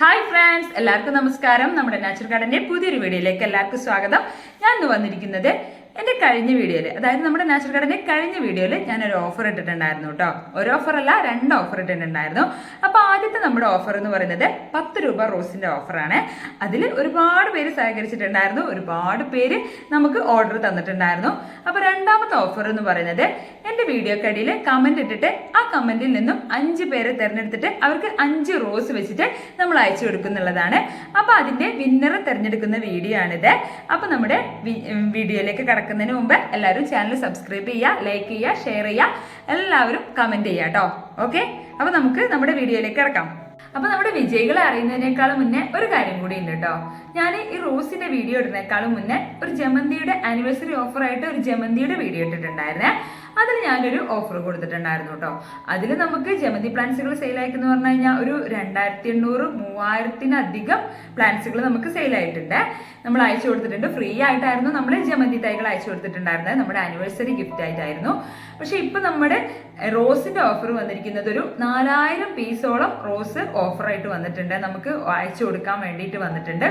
Hi friends എല്ലാവർക്കും നമസ്കാരം. നമ്മുടെ നാച്ചുറൽ ഗാർഡന്റെ പുതിയൊരു വീഡിയോയിലേക്ക് എല്ലാവർക്കും സ്വാഗതം. ഞാൻ ഇന്ന് വന്നിരിക്കുന്നത് എന്റെ കഴിഞ്ഞ വീഡിയോയിൽ അതായത് നമ്മുടെ നാച്ചുറൽ ഗാർഡന്റെ കഴിഞ്ഞ വീഡിയോയിൽ ഞാൻ ഒരു ഓഫർ ഇട്ടിട്ടുണ്ടായിരുന്നു കേട്ടോ. ഒരു ഓഫർ അല്ല രണ്ട് ഓഫർ ഇട്ടിട്ടുണ്ടായിരുന്നു. അപ്പോൾ ആദ്യത്തെ നമ്മുടെ ഓഫർ എന്ന് പറയുന്നത് പത്ത് രൂപ റോസിന്റെ ഓഫറാണ് അതിൽ ഒരുപാട് പേര് സഹകരിച്ചിട്ടുണ്ടായിരുന്നു. ഒരുപാട് പേര് നമുക്ക് ഓർഡർ തന്നിട്ടുണ്ടായിരുന്നു. അപ്പോൾ രണ്ടാമത്തെ ഓഫർ എന്ന് പറയുന്നത് എന്റെ വീഡിയോക്കടിയിൽ കമന്റ് ഇട്ടിട്ട് ആ കമന്റിൽ നിന്നും അഞ്ച് പേരെ തിരഞ്ഞെടുത്തിട്ട് അവർക്ക് അഞ്ച് റോസ് വെച്ചിട്ട് നമ്മൾ അയച്ചു കൊടുക്കുന്നുള്ളതാണ് അപ്പോൾ അതിന്റെ വിന്നറെ തിരഞ്ഞെടുക്കുന്ന വീഡിയോ ആണിത്. അപ്പോൾ നമ്മുടെ വീഡിയോയിലേക്ക് കടക്കുന്നതിന് മുമ്പ് എല്ലാവരും ചാനൽ സബ്സ്ക്രൈബ് ചെയ്യുക ലൈക്ക് ചെയ്യുക ഷെയർ ചെയ്യുക. എല്ലാവരും കമന്റ് ചെയ്യുക കേട്ടോ. ഓക്കെ അപ്പോൾ നമുക്ക് നമ്മുടെ വീഡിയോയിലേക്ക് കിടക്കാം അപ്പൊ നമ്മുടെ വിജയികളെ അറിയുന്നതിനേക്കാളും മുന്നേ ഒരു കാര്യം കൂടി ഉണ്ട് കേട്ടോ ഞാൻ ഈ റോസിന്റെ വീഡിയോ ഇടുന്നേക്കാളും മുന്നേ ഒരു ജമന്തിയുടെ ആനിവേഴ്സറി ഓഫർ ആയിട്ട് ഒരു ജമന്തിയുടെ വീഡിയോ ഇട്ടിട്ടുണ്ടായിരുന്നേ. അതിൽ ഞാനൊരു ഓഫർ കൊടുത്തിട്ടുണ്ടായിരുന്നു കേട്ടോ അതിൽ നമുക്ക് ജമന്തി പ്ലാന്റ്സുകൾ സെയിൽ അയക്കുന്ന പറഞ്ഞു കഴിഞ്ഞാൽ ഒരു രണ്ടായിരത്തി എണ്ണൂറ് മൂവായിരത്തിനധികം പ്ലാന്റ്സുകൾ നമുക്ക് സെയിൽ ആയിട്ടുണ്ട്. നമ്മൾ അയച്ചു കൊടുത്തിട്ടുണ്ട്. ഫ്രീ ആയിട്ടായിരുന്നു നമ്മൾ ജമന്തി തൈകൾ അയച്ചു കൊടുത്തിട്ടുണ്ടായിരുന്നത്. നമ്മുടെ ആനിവേഴ്സറി ഗിഫ്റ്റ് ആയിട്ടായിരുന്നു. പക്ഷെ ഇപ്പൊ നമ്മുടെ റോസിന്റെ ഓഫർ വന്നിരിക്കുന്നത് ഒരു നാലായിരം പീസോളം റോസ് ഓഫറായിട്ട് വന്നിട്ടുണ്ട്. നമുക്ക് അയച്ചു കൊടുക്കാൻ വേണ്ടിയിട്ട് വന്നിട്ടുണ്ട്.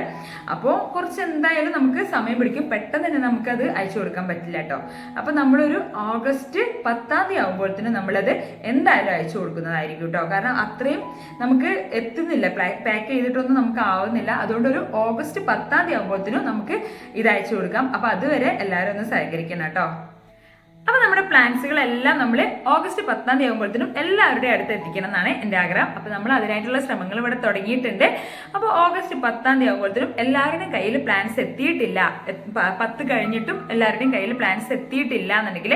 അപ്പോൾ കുറച്ച് എന്തായാലും നമുക്ക് സമയം പിടിക്കും. പെട്ടെന്ന് തന്നെ നമുക്കത് അയച്ചു കൊടുക്കാൻ പറ്റില്ല കേട്ടോ. അപ്പോൾ നമ്മളൊരു ഓഗസ്റ്റ് പത്താം തീയതി ആകുമ്പോഴത്തേനും നമ്മളത് എന്തായാലും അയച്ചു കൊടുക്കുന്നതായിരിക്കും കേട്ടോ. കാരണം അത്രയും നമുക്ക് എത്തുന്നില്ല. പാക്ക് ചെയ്തിട്ടൊന്നും നമുക്ക് ആവുന്നില്ല. അതുകൊണ്ട് ഒരു ഓഗസ്റ്റ് പത്താം തീയതി ആകുമ്പോഴത്തേനും നമുക്ക് ഇത് അയച്ചു കൊടുക്കാം. അപ്പോൾ അതുവരെ എല്ലാവരും ഒന്ന് സഹകരിക്കണം കേട്ടോ. അപ്പൊ നമ്മുടെ പ്ലാൻസുകളെല്ലാം നമ്മൾ ഓഗസ്റ്റ് പത്താം തീയതി ആകുമ്പോഴത്തേനും എല്ലാവരുടെയും അടുത്ത് എത്തിക്കണം എന്നാണ് എന്റെ ആഗ്രഹം. അപ്പൊ നമ്മൾ അതിനായിട്ടുള്ള ശ്രമങ്ങൾ ഇവിടെ തുടങ്ങിയിട്ടുണ്ട്. അപ്പോൾ ഓഗസ്റ്റ് പത്താം തീയതി ആകുമ്പോഴത്തേനും എല്ലാവരുടെയും കയ്യിൽ പ്ലാൻസ് എത്തിയിട്ടില്ല. പത്ത് കഴിഞ്ഞിട്ടും എല്ലാവരുടെയും കയ്യിൽ പ്ലാൻസ് എത്തിയിട്ടില്ല എന്നുണ്ടെങ്കിൽ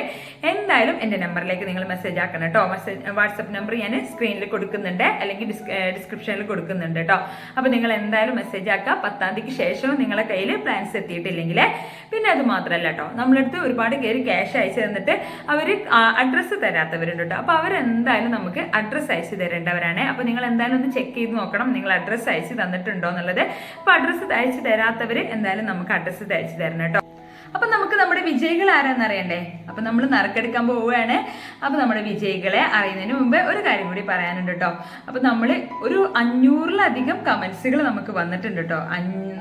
എന്തായാലും എന്റെ നമ്പറിലേക്ക് നിങ്ങൾ മെസ്സേജ് ആക്കണം കേട്ടോ. മെസ്സേജ് വാട്സപ്പ് നമ്പർ ഞാൻ സ്ക്രീനിൽ കൊടുക്കുന്നുണ്ട്. അല്ലെങ്കിൽ ഡിസ്ക്രിപ്ഷനിൽ കൊടുക്കുന്നുണ്ട് കേട്ടോ. അപ്പൊ നിങ്ങൾ എന്തായാലും മെസ്സേജ് ആക്കുക പത്താം തീയതിക്ക് ശേഷവും നിങ്ങളുടെ കയ്യിൽ പ്ലാൻസ് എത്തിയിട്ടില്ലെങ്കിൽ പിന്നെ അത് മാത്രമല്ല കേട്ടോ നമ്മളടുത്ത് ഒരുപാട് പേര് ക്യാഷ് അയച്ചു തന്നിട്ട് അവർ അഡ്രസ്സ് തരാത്തവരുണ്ട് കേട്ടോ അപ്പോൾ അവരെന്തായാലും നമുക്ക് അഡ്രസ്സ് അയച്ചു തരേണ്ടവരാണ്. അപ്പോൾ നിങ്ങൾ എന്തായാലും ഒന്ന് ചെക്ക് ചെയ്ത് നോക്കണം നിങ്ങൾ അഡ്രസ്സ് അയച്ചു തന്നിട്ടുണ്ടോ എന്നുള്ളത്. അപ്പോൾ അഡ്രസ്സ് അയച്ചു തരാത്തവർ എന്തായാലും നമുക്ക് അഡ്രസ്സ് അയച്ചു തരണം കേട്ടോ അപ്പൊ നമുക്ക് നമ്മുടെ വിജയികൾ ആരാന്ന് അറിയണ്ടേ? അപ്പൊ നമ്മൾ നറുക്കെടുക്കാൻ പോവുകയാണ്. അപ്പൊ നമ്മുടെ വിജയികളെ അറിയുന്നതിന് മുമ്പ് ഒരു കാര്യം കൂടി പറയാനുണ്ട് കേട്ടോ. അപ്പൊ നമ്മൾ ഒരു അഞ്ഞൂറിലധികം കമന്റ്സുകൾ നമുക്ക് വന്നിട്ടുണ്ട് കേട്ടോ.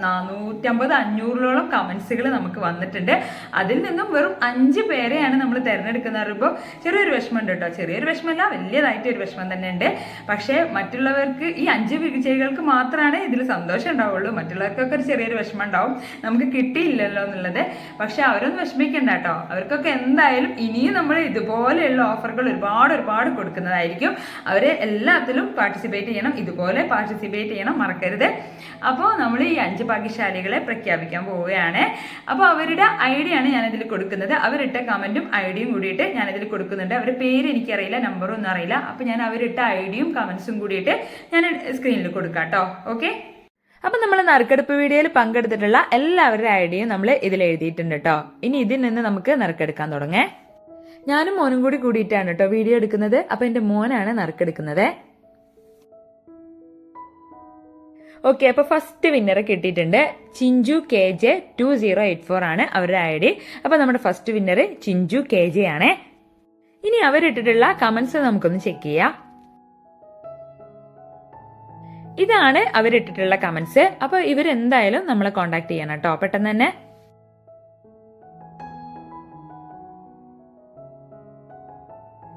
നാനൂറ്റമ്പത് അഞ്ഞൂറിലോളം കമന്റ്സുകൾ നമുക്ക് വന്നിട്ടുണ്ട്. അതിൽ നിന്നും വെറും അഞ്ച് പേരെയാണ് നമ്മൾ തിരഞ്ഞെടുക്കുന്ന പറയുമ്പോൾ ചെറിയൊരു വിഷമമുണ്ട് കേട്ടോ. ചെറിയൊരു വിഷമമല്ല വലിയതായിട്ട് ഒരു വിഷമം തന്നെ ഉണ്ട് പക്ഷേ മറ്റുള്ളവർക്ക് ഈ അഞ്ച് വിജയികൾക്ക് മാത്രമാണ് ഇതിൽ സന്തോഷം ഉണ്ടാവുള്ളൂ. മറ്റുള്ളവർക്കൊക്കെ ഒരു ചെറിയൊരു വിഷമം ഉണ്ടാവും. നമുക്ക് കിട്ടിയില്ലല്ലോ എന്നുള്ളത്. പക്ഷെ അവരൊന്നും വിഷമിക്കണ്ട കേട്ടോ. അവർക്കൊക്കെ എന്തായാലും ഇനിയും നമ്മൾ ഇതുപോലെയുള്ള ഓഫറുകൾ ഒരുപാട് ഒരുപാട് കൊടുക്കുന്നതായിരിക്കും. അവരെ എല്ലാത്തിലും പാർട്ടിസിപ്പേറ്റ് ചെയ്യണം. ഇതുപോലെ പാർട്ടിസിപ്പേറ്റ് ചെയ്യണം. മറക്കരുത്. അപ്പോൾ നമ്മൾ ഈ അഞ്ച് ഭാഗ്യശാലികളെ പ്രഖ്യാപിക്കാൻ പോവുകയാണ്. അപ്പോൾ അവരുടെ ഐ ഡി ആണ് ഞാനിതിൽ കൊടുക്കുന്നത്. അവരിട്ട കമന്റും ഐ ഡിയും കൂടിയിട്ട് ഞാനിതിൽ കൊടുക്കുന്നുണ്ട്. അവരുടെ പേര് എനിക്കറിയില്ല നമ്പറും ഒന്നും അറിയില്ല. അപ്പോൾ ഞാൻ അവരിട്ട ഐഡിയും ഡിയും കമന്റ്സും കൂടിയിട്ട് ഞാൻ സ്ക്രീനിൽ കൊടുക്കാം കേട്ടോ. ഓക്കെ അപ്പൊ നമ്മൾ നറുക്കെടുപ്പ് വീഡിയോയിൽ പങ്കെടുത്തിട്ടുള്ള എല്ലാവരുടെ ഐഡിയും നമ്മൾ ഇതിൽ എഴുതിയിട്ടുണ്ട് കേട്ടോ ഇനി ഇതിൽ നിന്ന് നമുക്ക് നറുക്കെടുക്കാൻ തുടങ്ങേ. ഞാനും മോനും കൂടി കൂടിയിട്ടാണ് കേട്ടോ വീഡിയോ എടുക്കുന്നത്. അപ്പൊ എന്റെ മോനാണ് നറുക്കെടുക്കുന്നത്. ഓക്കെ അപ്പൊ ഫസ്റ്റ് വിന്നറെ കിട്ടിയിട്ടുണ്ട് Chinchu K J two zero eight four ആണ് അവരുടെ ഐ ഡി അപ്പൊ നമ്മുടെ first winner Chinchu K J ആണ്. ഇനി അവരിട്ടിട്ടുള്ള കമന്റ്സ് നമുക്കൊന്ന് ചെക്ക് ചെയ്യാം. ഇതാണ് അവരിട്ടിട്ടുള്ള കമന്റ്സ് അപ്പൊ ഇവരെന്തായാലും നമ്മളെ കോണ്ടാക്ട് ചെയ്യണം കേട്ടോ പെട്ടെന്ന് തന്നെ.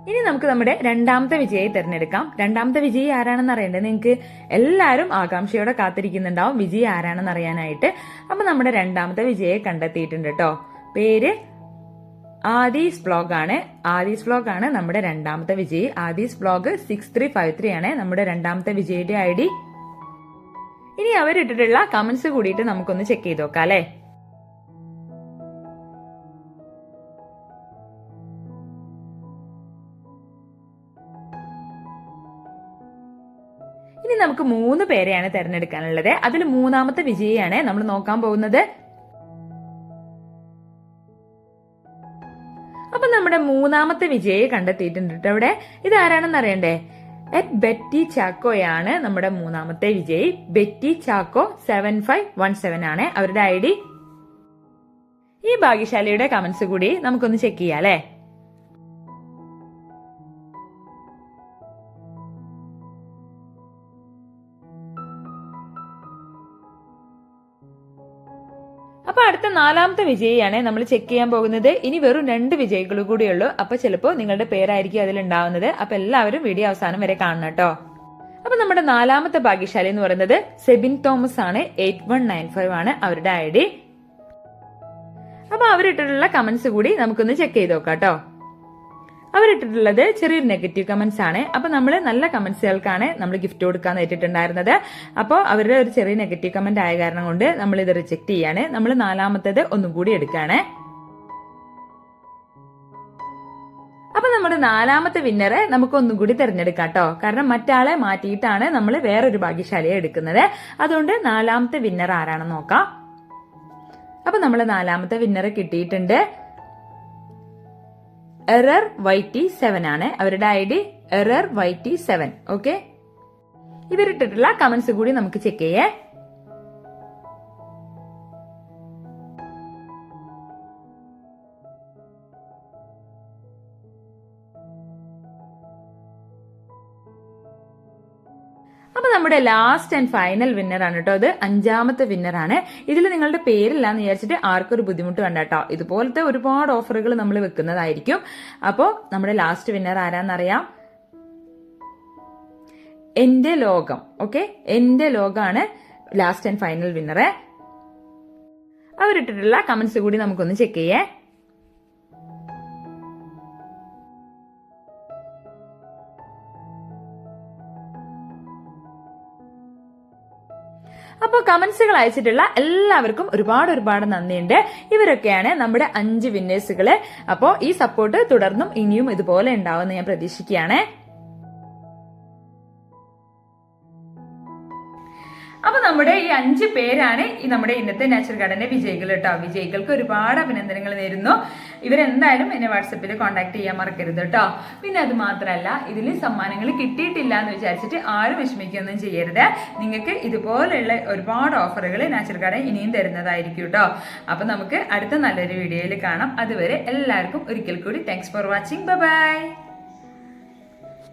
ഇനി നമുക്ക് നമ്മുടെ രണ്ടാമത്തെ വിജയെ തിരഞ്ഞെടുക്കാം. രണ്ടാമത്തെ വിജയി ആരാണെന്ന് അറിയണ്ടേ? നിങ്ങൾക്ക് എല്ലാവരും ആകാംക്ഷയോടെ കാത്തിരിക്കുന്നുണ്ടാവും. വിജയി ആരാണെന്ന് അറിയാനായിട്ട്. അപ്പൊ നമ്മുടെ രണ്ടാമത്തെ വിജയെ കണ്ടെത്തിയിട്ടുണ്ട് കേട്ടോ പേര് ആദീസ് ബ്ലോഗ് ആണ്. ആദീസ് ബ്ലോഗ് ആണ് നമ്മുടെ രണ്ടാമത്തെ വിജയി. Aadhi's blog six three five three ആണ് നമ്മുടെ രണ്ടാമത്തെ വിജയുടെ ഐ ഡി. ഇനി അവരിട്ടിട്ടുള്ള കമന്റ്സ് കൂടിയിട്ട് നമുക്കൊന്ന് ചെക്ക് ചെയ്ത് നോക്കാം അല്ലേ? ഇനി നമുക്ക് മൂന്ന് പേരെയാണ് തിരഞ്ഞെടുക്കാനുള്ളത്. അതിൽ മൂന്നാമത്തെ വിജയിയാണ് നമ്മൾ നോക്കാൻ പോകുന്നത്. അപ്പൊ നമ്മുടെ മൂന്നാമത്തെ വിജയെ കണ്ടെത്തിയിട്ടുണ്ട് അവിടെ. ഇതാരാണെന്ന് അറിയണ്ടേ? എറ്റ് ബെറ്റി ചാക്കോയാണ് നമ്മുടെ മൂന്നാമത്തെ വിജയി. Betty Chacko seven five one seven ആണ് അവരുടെ ഐ ഡി. ഈ ഭാഗ്യശാലിയുടെ കമന്റ്സ് കൂടി നമുക്കൊന്ന് ചെക്ക് ചെയ്യാം അല്ലേ? നാലാമത്തെ വിജയിയാണ് നമ്മൾ ചെക്ക് ചെയ്യാൻ പോകുന്നത്. ഇനി വെറും രണ്ട് വിജയികൾ കൂടിയുള്ളൂ അപ്പൊ ചിലപ്പോ നിങ്ങളുടെ പേരായിരിക്കും അതിലുണ്ടാവുന്നത് അപ്പൊ എല്ലാവരും വീഡിയോ അവസാനം വരെ കാണണം കേട്ടോ. അപ്പൊ നമ്മുടെ നാലാമത്തെ ഭാഗ്യശാലി എന്ന് പറയുന്നത് സെബിൻ തോമസ് ആണ്. എയ്റ്റ് വൺ നയൻ ഫൈവ് ആണ് അവരുടെ ഐ ഡി അപ്പൊ അവരിട്ടിട്ടുള്ള കമന്റ്സ് കൂടി നമുക്കൊന്ന് ചെക്ക് ചെയ്ത് നോക്കാം കേട്ടോ. അവരിട്ടിട്ടുള്ളത് ചെറിയൊരു നെഗറ്റീവ് കമന്റ്സ് ആണ്. അപ്പൊ നമ്മൾ നല്ല കമന്റ്സുകൾക്കാണ് നമ്മൾ ഗിഫ്റ്റ് കൊടുക്കാൻ ഏറ്റിട്ടുണ്ടായിരുന്നത്. അപ്പോൾ അവരുടെ ഒരു ചെറിയ നെഗറ്റീവ് കമന്റ് ആയ കാരണം കൊണ്ട് നമ്മൾ ഇത് റിജക്ട് ചെയ്യാണ്. നമ്മൾ നാലാമത്തേത് ഒന്നും കൂടി എടുക്കുകയാണ് അപ്പൊ നമ്മുടെ നാലാമത്തെ വിന്നറെ നമുക്ക് ഒന്നും കൂടി തിരഞ്ഞെടുക്കാം കേട്ടോ കാരണം മറ്റാളെ മാറ്റിയിട്ടാണ് നമ്മൾ വേറൊരു ഭാഗ്യശാലിയെ എടുക്കുന്നത്. അതുകൊണ്ട് നാലാമത്തെ വിന്നർ ആരാണെന്ന് നോക്കാം. അപ്പൊ നമ്മൾ നാലാമത്തെ വിന്നറെ കിട്ടിയിട്ടുണ്ട്. എറർ വൈ ടി സെവൻ ആണ്. അവരുടെ I D error Y T seven okay ഇവരിട്ടിട്ടുള്ള comments കൂടി നമുക്ക് ചെക്ക് ചെയ്യേ. നമ്മുടെ ലാസ്റ്റ് ആൻഡ് ഫൈനൽ വിന്നർ ആണ് കേട്ടോ അത് അഞ്ചാമത്തെ വിന്നർ ആണ്. ഇതിൽ നിങ്ങളുടെ പേരില്ലാന്ന് വിചാരിച്ചിട്ട് ആർക്കൊരു ബുദ്ധിമുട്ട് വേണ്ട കേട്ടോ ഇതുപോലത്തെ ഒരുപാട് ഓഫറുകൾ നമ്മൾ വെക്കുന്നതായിരിക്കും. അപ്പോൾ നമ്മുടെ ലാസ്റ്റ് വിന്നർ ആരാന്നറിയാം? എന്റെ ലോകം. ഓക്കെ എന്റെ ലോകമാണ് ലാസ്റ്റ് ആൻഡ് ഫൈനൽ വിന്നറെ അവരിട്ടിട്ടുള്ള കമന്റ്സ് കൂടി നമുക്കൊന്ന് ചെക്ക് ചെയ്യേ. അപ്പോൾ കമന്റ്സുകൾ അയച്ചിട്ടുള്ള എല്ലാവർക്കും ഒരുപാട് ഒരുപാട് നന്ദിയുണ്ട്. ഇവരൊക്കെയാണ് നമ്മുടെ അഞ്ച് വിന്നേഴ്സുകൾ അപ്പോൾ ഈ സപ്പോർട്ട് തുടർന്നും ഇനിയും ഇതുപോലെ ഉണ്ടാവുമെന്ന് ഞാൻ പ്രതീക്ഷിക്കുകയാണ്. അപ്പൊ നമ്മുടെ ഈ അഞ്ച് പേരാണ് ഈ നമ്മുടെ ഇന്നത്തെ നാച്ചുറൽ ഗാർഡന്റെ വിജയികൾ കേട്ടോ. വിജയികൾക്ക് ഒരുപാട് അഭിനന്ദനങ്ങൾ നേരുന്നു. ഇവരെന്തായാലും എന്നെ വാട്സപ്പിൽ കോൺടാക്ട് ചെയ്യാൻ മറക്കരുത് കേട്ടോ. പിന്നെ അത് മാത്രമല്ല ഇതിൽ സമ്മാനങ്ങൾ കിട്ടിയിട്ടില്ല എന്ന് വിചാരിച്ചിട്ട് ആരും വിഷമിക്കുകയൊന്നും ചെയ്യരുത്. നിങ്ങൾക്ക് ഇതുപോലെയുള്ള ഒരുപാട് ഓഫറുകൾ നാച്ചുറൽ ഗാർഡൻ ഇനിയും തരുന്നതായിരിക്കും കേട്ടോ. അപ്പൊ നമുക്ക് അടുത്ത നല്ലൊരു വീഡിയോയിൽ കാണാം. അതുവരെ എല്ലാവർക്കും ഒരിക്കൽ കൂടി താങ്ക്സ് ഫോർ വാച്ചിങ് ബൈ